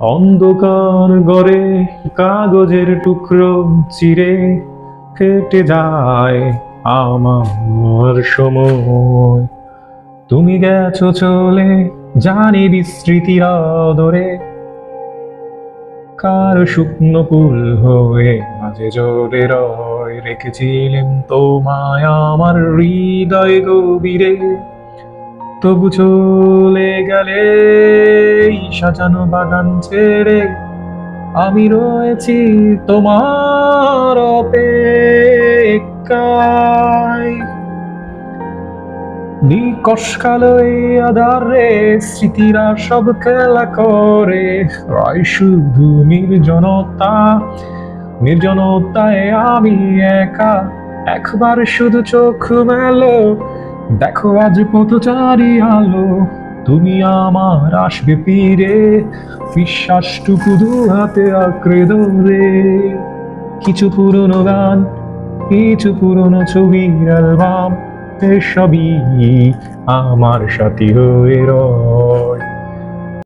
অন্ধকার গড়ে কাগজের টুকরো চিরে কেটে যায় আমার সময়। তুমি গেছো চলে জানি বিস্মৃতির আদরে। কার শুকনো ফুল হয়ে মাঝে জোরে রয় রেখেছিলেন তোমায় আমার হৃদয় গভীরে। তবু চলে গেলে সাজানো বাগান ছেড়ে আমি রয়েছি তোমার অপেক্ষায়। নিকশ কালো আধারে স্মৃতিরা সব খেলা করে। রয় শুধু নির্জনতা, নির্জনতায় আমি একা। একবার শুধু চোখ মেলো, দেখো আজ পথচারী আলো। তুমি আমার আসবে ফিরে বিশ্বাসটুকু দু হাতে আঁকড়ে ধরে কিছু পুরনো গান, কিছু পুরনো ছবির অ্যালবাম, এসবই আমার সাথী হয়ে রয়।